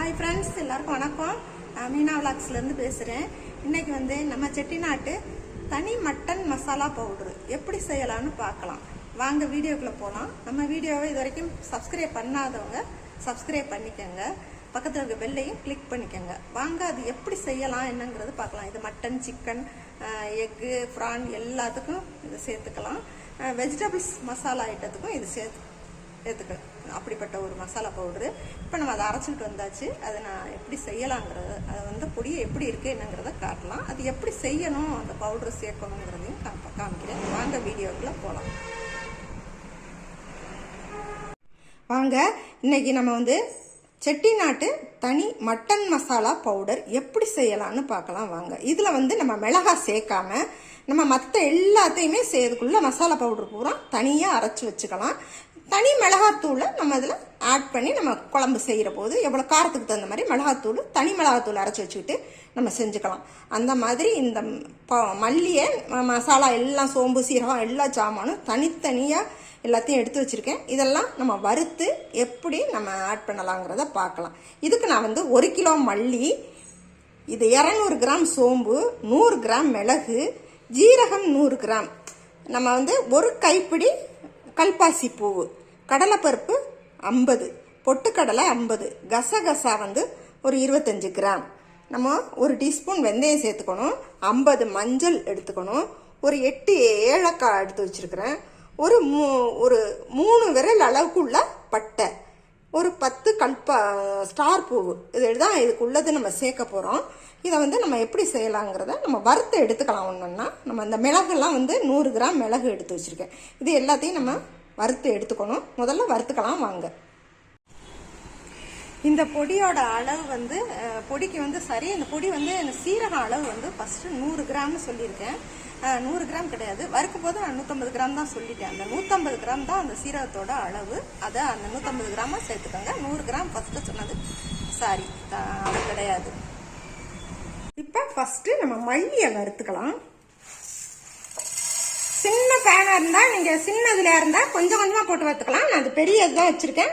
Hi friends எல்லாருக்கும் வணக்கம். நான் மீனா விளாக்ஸ்லேருந்து பேசுகிறேன் இன்றைக்கி வந்து நம்ம செட்டிநாட்டு தனி மட்டன் மசாலா பவுடரு எப்படி செய்யலாம்னு பார்க்கலாம். வாங்க வீடியோக்குள்ளே போகலாம் நம்ம வீடியோவை இது வரைக்கும் சப்ஸ்கிரைப் பண்ணாதவங்க சப்ஸ்கிரைப் பண்ணிக்கோங்க. பக்கத்தில் இருக்க பெல்லையும் கிளிக் பண்ணிக்கோங்க. வாங்க அது எப்படி செய்யலாம் என்னங்கிறது பார்க்கலாம். இது மட்டன் சிக்கன் எக்கு ஃப்ரான் எல்லாத்துக்கும் இது சேர்த்துக்கலாம். வெஜிடபிள்ஸ் மசாலா ஐட்டத்துக்கும் இது சேர்த்து சேர்த்துக்கலாம். அப்படிப்பட்ட ஒரு மசாலா பவுடரு இப்போ நம்ம அதை அரைச்சிட்டு வந்தாச்சு. அதை நான் எப்படி செய்யலாங்கிறது அதை வந்து பொடியை எப்படி இருக்குது என்னங்கிறத காட்டலாம். அது எப்படி செய்யணும் அந்த பவுடர் சேர்க்கணுங்கிறதையும் காமிக்கிறேன். வாங்க வீடியோக்குள்ளே போகலாம் வாங்க இன்னைக்கு நம்ம வந்து செட்டிநாட்டு தனி மட்டன் மசாலா பவுடர் எப்படி செய்யலாம்னு பார்க்கலாம். வாங்க இதில் வந்து நம்ம மிளகா சேர்க்காம நம்ம மற்ற எல்லாத்தையுமே செய்யறதுக்குள்ள மசாலா பவுடர் பூரா தனியாக அரைச்சி வச்சுக்கலாம். தனி மிளகாத்தூளை நம்ம இதில் ஆட் பண்ணி நம்ம குழம்பு செய்கிற போது எவ்வளோ காரத்துக்கு தகுந்த மாதிரி மிளகாத்தூள் தனி மிளகாத்தூள் அரைச்சி வச்சுக்கிட்டு நம்ம செஞ்சுக்கலாம். அந்த மாதிரி இந்த ப- மல்லியை மசாலா எல்லாம் சோம்பு சீரகம் எல்லா சாமானும் தனித்தனியாக எல்லாத்தையும் எடுத்து வச்சுருக்கேன். இதெல்லாம் நம்ம வறுத்து எப்படி நம்ம ஆட் பண்ணலாங்கிறத பார்க்கலாம். இதுக்கு நான் வந்து ஒரு கிலோ மல்லி இது இரநூறு கிராம் சோம்பு நூறு கிராம் மிளகு ஜீரகம் நூறு கிராம். நம்ம வந்து ஒரு கைப்பிடி கல்பாசி பூவு. கடலைப்பருப்பு ஐம்பது பொட்டுக்கடலை ஐம்பது கசகசா வந்து ஒரு இருபத்தஞ்சி கிராம். நம்ம ஒரு டீஸ்பூன் வெந்தயம் சேர்த்துக்கணும் ஐம்பது மஞ்சள் எடுத்துக்கணும் ஒரு எட்டு ஏலக்காய் எடுத்து வச்சிருக்கிறேன். ஒரு மூ ஒரு மூணு விரல் அளவுக்குள்ள பட்டை ஒரு பத்து கல்பா ஸ்டார் பூவு. இது தான் இதுக்குள்ளது நம்ம சேர்க்க போகிறோம் இதை வந்து நம்ம எப்படி செய்யலாங்கிறத நம்ம வறுத்து எடுத்துக்கலாம் ஒன்றுன்னா நம்ம இந்த மிளகுலாம் வந்து நூறு கிராம் மிளகு எடுத்து வச்சுருக்கேன். இது எல்லாத்தையும் நம்ம வறுத்து எடுத்துக்கணும். முதல்ல வறுத்துக்கலாம் வாங்க. இந்த பொடியோட அளவு வந்து பொடிக்கு வந்து சரி இந்த பொடி வந்து இந்த சீரகம் அளவு வந்து ஃபஸ்ட்டு நூறு கிராம்னு சொல்லியிருக்கேன். நூறு கிராம் கிடையாது. வறுக்கும் போது நான் நூற்றம்பது கிராம் தான் சொல்லிட்டேன். அந்த நூற்றம்பது கிராம் தான் அந்த சீரகத்தோட அளவு. அதை அந்த நூற்றம்பது கிராமாக சேர்த்துக்கோங்க. நூறு கிராம் ஃபஸ்ட்டு சொன்னது சாரி. அது கிடையாது. இப்போ ஃபஸ்ட்டு நம்ம மல்லியை வறுத்துக்கலாம் சின்ன பேனாக இருந்தால் நீங்கள் சின்னதுல இருந்தால் கொஞ்சம் கொஞ்சமாக போட்டு வறுத்துக்கலாம். நான் அது பெரிய இதுதான் வச்சுருக்கேன்.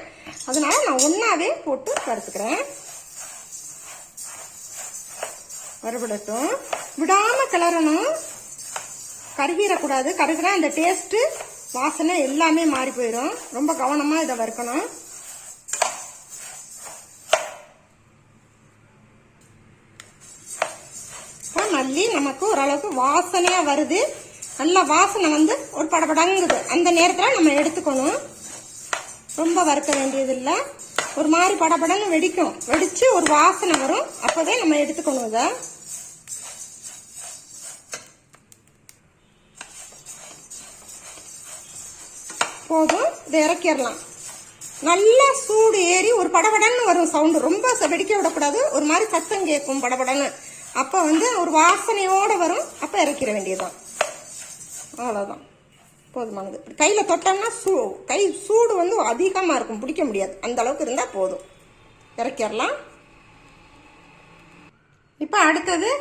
அதனால நான் ஒன்றாவே போட்டு வறுத்துக்கிறேன். வறுபடட்டும். விடாமல் கிளறணும். கருகிடக்கூடாது கருகினா அந்த டேஸ்ட்டு வாசனை எல்லாமே மாறி போயிடும் ரொம்ப கவனமாக இதை வறுக்கணும். இப்போ மல்லி நமக்கு ஓரளவுக்கு வாசனையாக வருது. நல்ல வாசனை வந்து ஒரு படபடங்குது அந்த நேரத்தில் நம்ம எடுத்துக்கணும். ரொம்ப வறுக்க வேண்டியதில்லை. ஒரு மாதிரி படபடன்னு வெடிக்கும். வெடித்து ஒரு வாசனை வரும். அப்போதே நம்ம எடுத்துக்கணும் இதை. போதும். இதை இறக்கிடலாம். நல்லா சூடு ஏறி ஒரு படபடன்னு வரும் சவுண்டு ரொம்ப வெடிக்க விடக்கூடாது. ஒரு மாதிரி சத்தம் கேட்கும் படபடன்னு அப்போ வந்து ஒரு வாசனையோடு வரும். அப்போ இறக்கிற வேண்டியதுதான். அவ்வளோதான் போதுமானது. கையில் தொட்டோம்னா சூ கை சூடு வந்து அதிகமாக இருக்கும். பிடிக்க முடியாது. அந்த அளவுக்கு இருந்தால் போதும். இறக்கிடலாம். இப்போ அடுத்தது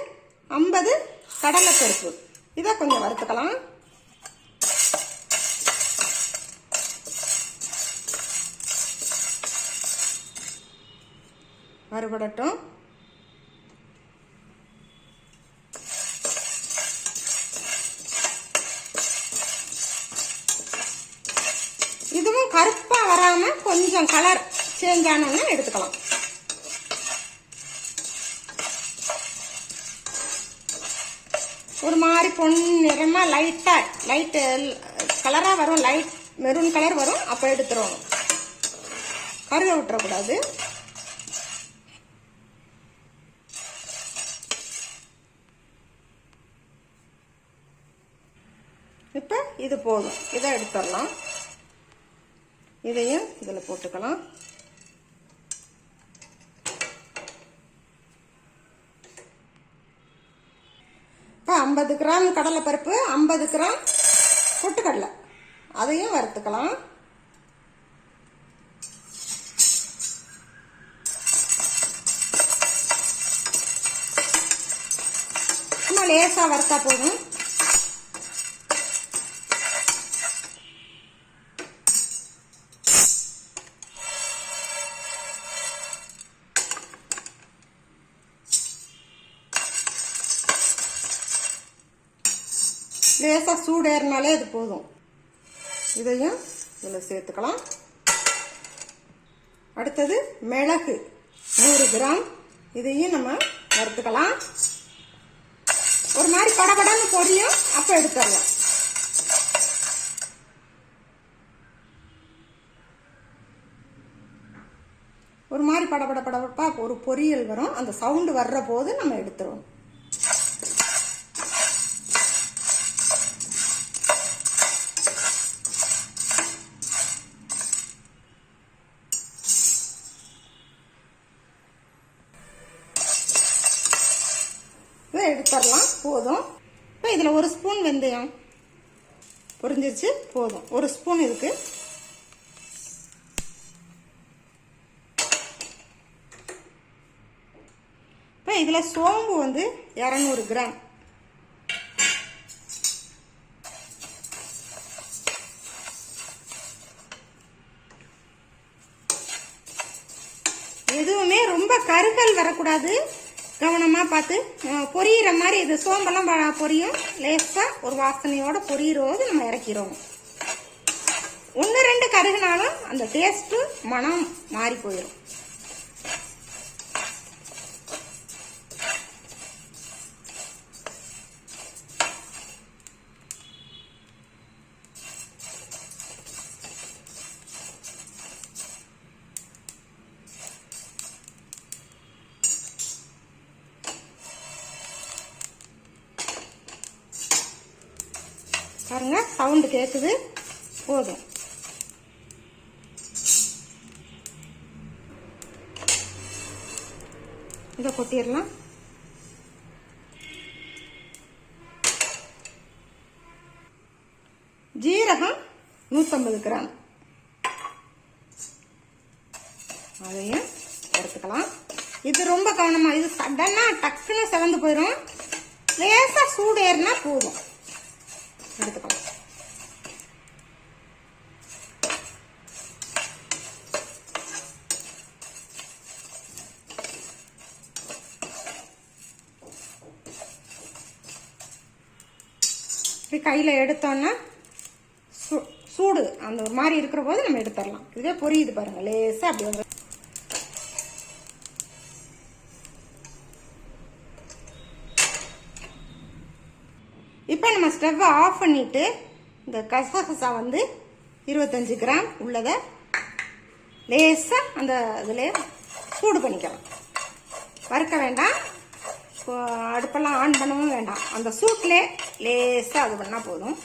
ஐம்பது கடலைப்பருப்பு. இதை கொஞ்சம் வறுத்துக்கலாம். வறுபடட்டும். வேணும்னா எடுத்துக்கலாம். ஒரு மாதிரி பொன் நிறமா லைட்டா லைட்டு கலரா வரும் லைட் மெரூன் கலர் வரும் அப்ப எடுத்துருவோம். கருக விட்டுறக்கூடாது. இப்போ இது போதும். இதை எடுத்துடலாம். இதையும் இதில் போட்டுக்கலாம் இப்போ ஐம்பது கிராம் கடலைப்பருப்பு ஐம்பது கிராம் பொட்டுக்கடலை. அதையும் வறுத்துக்கலாம். சும்மா லேசாக வறுத்தா போதும். லேசாக சூடேறினாலே அது போதும். இதையும் இதில் சேர்த்துக்கலாம். அடுத்தது மிளகு நூறு கிராம். இதையும் நம்ம வறுத்துக்கலாம். ஒரு மாதிரி படபடன்னு பொரியும். அப்போ எடுத்துடலாம். ஒரு மாதிரி படபட படபடப்பாக ஒரு பொரியல் வரும். அந்த சவுண்டு வர்ற போது நம்ம எடுத்துருவோம். எடுத்துடலாம். போதும். இப்போ இதில் ஒரு ஸ்பூன் வெந்தயம். பொரிஞ்சிருச்சு? போதும். ஒரு ஸ்பூன் இருக்கு இப்போ இதில் சோம்பு வந்து இரநூறு கிராம். எதுவுமே ரொம்ப கருக்கல் வரக்கூடாது. கவனமாக பார்த்து பொரியிற மாதிரி இது சோம்பெல்லாம் ப- பொரியும். லேசாக ஒரு வாசனையோட பொரியறது நம்ம இறக்கிறோம். ஒன்று ரெண்டு கருகுனாலும் அந்த டேஸ்ட்டு மனம் மாறி போயிடும் பாருங்க சவுண்டு கேட்குது போதும். இதை கொட்டிடலாம். ஜீரகம் நூற்றம்பது கிராம். அதையும் எடுத்துக்கலாம். இது ரொம்ப கவனமாக இது சடனாக டக்குன்னு செவந்து போயிடும் லேசாக சூடு ஏறினா போதும். எடுத்துக்கலாம் இப்படி கையில் எடுத்தோன்னா சூ சூடு அந்த ஒரு மாதிரி இருக்கிற போது நம்ம எடுத்துடலாம். இதே பொரியுது பாருங்க லேசாக அப்படி வந்து இப்போ நம்ம ஸ்டவ்வை ஆஃப் பண்ணிவிட்டு இந்த கசகசா வந்து இருபத்தஞ்சு கிராம் உள்ளதை லேசாக அந்த இதில் சூடு பண்ணிக்கலாம். வறுக்க வேண்டாம். இப்போ அடுப்பெல்லாம் ஆன் பண்ணவும் வேண்டாம். அந்த சூட்லே லேசாக அது பண்ணால் போதும்.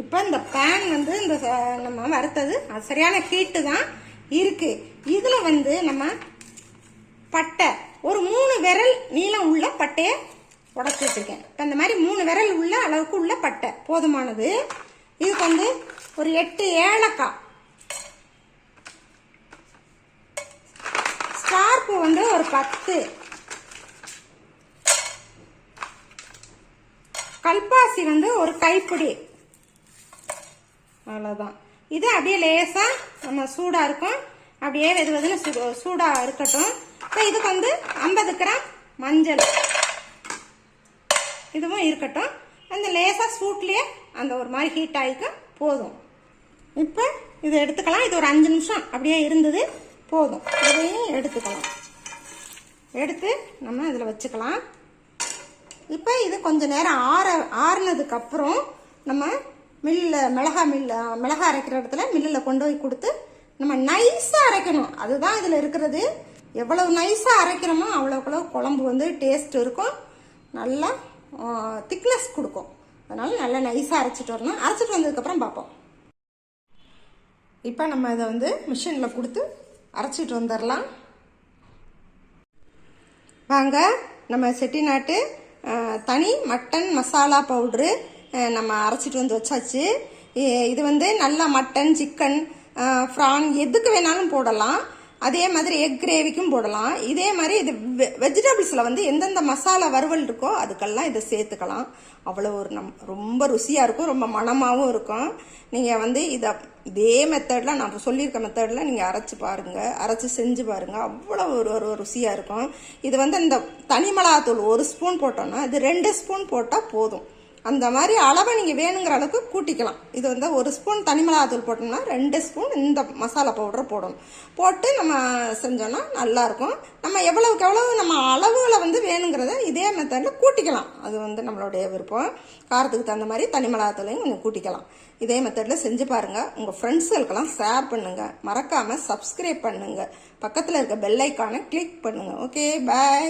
இப்போ இந்த பேன் வந்து இந்த நம்ம வறுத்தது அது சரியான ஹீட்டு தான் இருக்குது இதில் வந்து நம்ம பட்டை ஒரு மூணு விரல் நீளம் உள்ள பட்டையை உடச்சி வச்சிருக்கேன். இப்போ இந்த மாதிரி மூணு விரல் உள்ள அளவுக்கு உள்ள பட்டை போதுமானது. இதுக்கு வந்து ஒரு எட்டு ஏலக்காய். ஸ்டார்பு வந்து ஒரு பத்து. கல்பாசி வந்து ஒரு கைப்பிடி. அவ்வளோதான் இது அப்படியே லேசாக நம்ம சூடாக இருக்கும். அப்படியே வெது வெதுன்னு சூ சூடாக இருக்கட்டும். இப்போ இதுக்கு வந்து ஐம்பது கிராம் மஞ்சள். இதுவும் இருக்கட்டும். அந்த லேசாக சூட்லேயே அந்த ஒரு மாதிரி ஹீட் ஆகிக்க போதும். இப்போ இதை எடுத்துக்கலாம். இது ஒரு அஞ்சு நிமிஷம் அப்படியே இருந்தது போதும். இதையும் எடுத்துக்கலாம். எடுத்து நம்ம இதில் வச்சுக்கலாம். இப்போ இது கொஞ்சம் நேரம் ஆற ஆறுனதுக்கப்புறம் நம்ம மில்லில் மிளகா மில்ல மிளகா அரைக்கிற இடத்துல மில்லில் கொண்டு போய் கொடுத்து நம்ம நைஸாக அரைக்கணும். அதுதான் இதில் இருக்கிறது. எவ்வளவு நைஸாக அரைக்கிறோமோ அவ்வளோக்குளவு குழம்பு வந்து டேஸ்ட் இருக்கும். நல்லா திக்னஸ் கொடுக்கும். அதனால் நல்லா நைஸாக அரைச்சிட்டு வரணும். அரைச்சிட்டு வந்ததுக்கப்புறம் பார்ப்போம். இப்போ நம்ம இதை வந்து மிஷினில் கொடுத்து அரைச்சிட்டு வந்துடலாம். வாங்க நம்ம செட்டிநாட்டு தனி மட்டன் மசாலா பவுட்ரு நம்ம அரைச்சிட்டு வந்து வச்சாச்சு. இது வந்து நல்லா மட்டன் சிக்கன் ஃப்ரான் எதுக்கு வேணாலும் போடலாம். அதே மாதிரி எக் கிரேவிக்கும் போடலாம். இதே மாதிரி இது வெஜிடபிள்ஸில் வந்து எந்தெந்த மசாலா வறுவல் இருக்கோ அதுக்கெல்லாம் இதை சேர்த்துக்கலாம். அவ்வளோ ஒரு நம் ரொம்ப ருசியாக இருக்கும். ரொம்ப மணமாகவும் இருக்கும். நீங்கள் வந்து இதை இதே மெத்தடில் நான் சொல்லியிருக்க மெத்தடில் நீங்கள் அரைச்சி பாருங்கள் அரைச்சி செஞ்சு பாருங்கள் அவ்வளோ ஒரு ஒரு ருசியாக இருக்கும். இது வந்து இந்த தனி மிளகாத்தூள் ஒரு ஸ்பூன் போட்டோன்னா இது ரெண்டு ஸ்பூன் போட்டால் போதும். அந்த மாதிரி அளவை நீங்கள் வேணுங்கிற அளவுக்கு கூட்டிக்கலாம். இது வந்து ஒரு ஸ்பூன் தனி மிளகாத்தூள் போட்டோம்னா ரெண்டு ஸ்பூன் இந்த மசாலா பவுடர் போடணும். போட்டு நம்ம செஞ்சோன்னா நல்லாயிருக்கும். நம்ம எவ்வளவுக்கு எவ்வளவு நம்ம அளவுகளை வந்து வேணுங்கிறத இதே மெத்தடில் கூட்டிக்கலாம். அது வந்து நம்மளுடைய விருப்பம். காரத்துக்கு தகுந்த மாதிரி தனி மிளகாத்தூளையும் கொஞ்சம் கூட்டிக்கலாம். இதே மெத்தடில் செஞ்சு பாருங்கள் உங்கள் ஃப்ரெண்ட்ஸுகளுக்கெல்லாம் ஷேர் பண்ணுங்கள் மறக்காமல் சப்ஸ்கிரைப் பண்ணுங்கள் பக்கத்தில் இருக்க பெல் ஐக்கானை கிளிக் பண்ணுங்கள் ஓகே பாய்